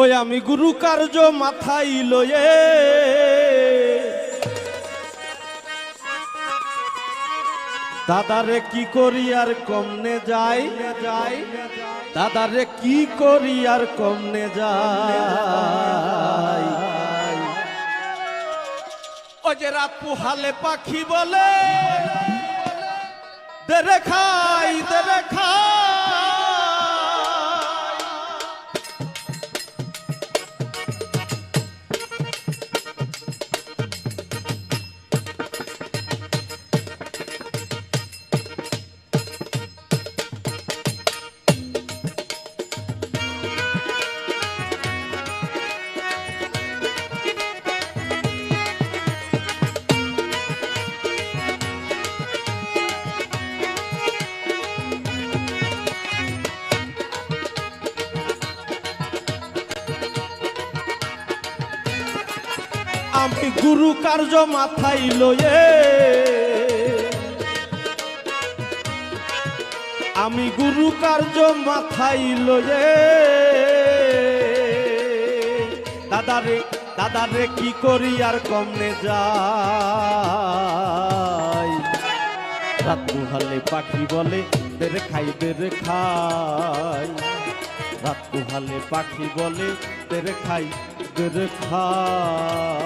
ওই আমি গুরু কার্য মাথায় লয়ে। দাদারে কি করি আর কমনে যাই? যাই দাদারে কি করি আর কমনে যাই? ও যে রাত পুহালে পাখি বলে দেরে খাই দেরে খাই। আমি গুরু কার্য মাথায় লয়ে। আমি গুরু কার্য মাথায় লয়ে। দাদারে দাদারে কি করি আর কমনে যাই? রাত পুহালে পাখি বলে, দেরে খাই দেরে খাই। রাত পুহালে পাখি বলে, দেরে খাই দেরে খাই।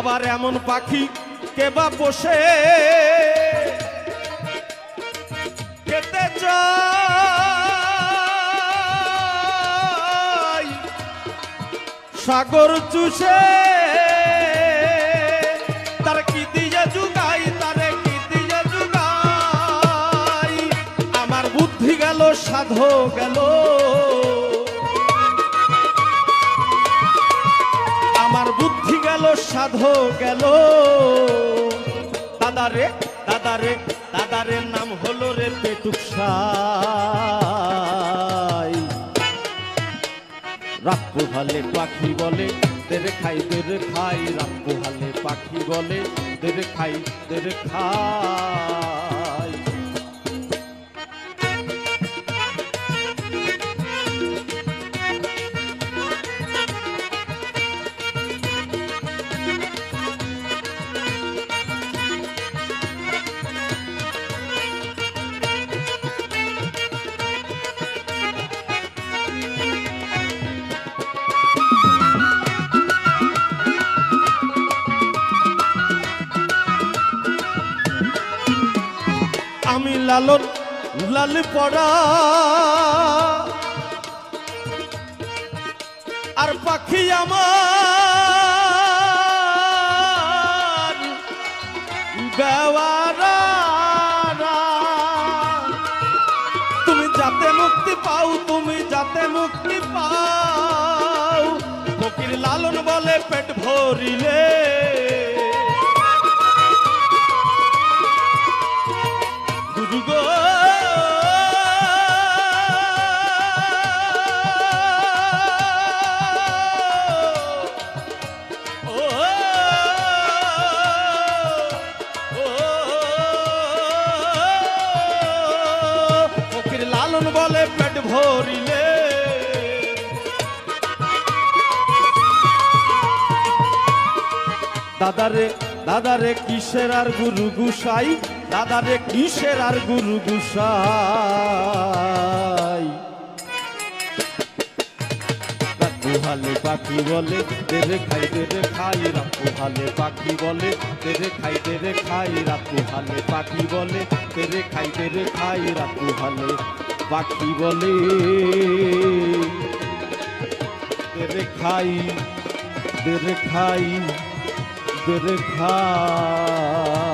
আবার এমন পাখি কেবা পোষে? খেতে চাই। সাগর চুষে। তার কি আমার বুদ্ধি গেল, সাধো গেল। সাধো গেল দাদারে দাদারে দাদারে নাম হলো রে পেটুক রাত পোহালে পাখি বলে, দেরে খাই দেরে খাই। রাত পোহালে পাখি বলে, দেরে খাই দেরে খাই। লালন, লাল পড়া। আর পাখি আমার বেওয়ারা তুমি যাতে মুক্তি পাও, তুমি যাতে মুক্তি পাও। ফকির লালন বলে পেট ভরিলে। দাদারে দাদারে কিসের আর গুরু গুসাই? দাদারে কিসের আর গুরু গুসাই? রাতুহালে পাখি বলে, দেরে খাই দেরে খাই। রাতুহালে পাখি বলে, দেরে খাই দেরে খাই। রাতুহালে পাখি বলে, দেরে খাই দেরে খাই। রাতুহালে পাখি বলে, দেরে খাই দেরে খাই। দেরে খাই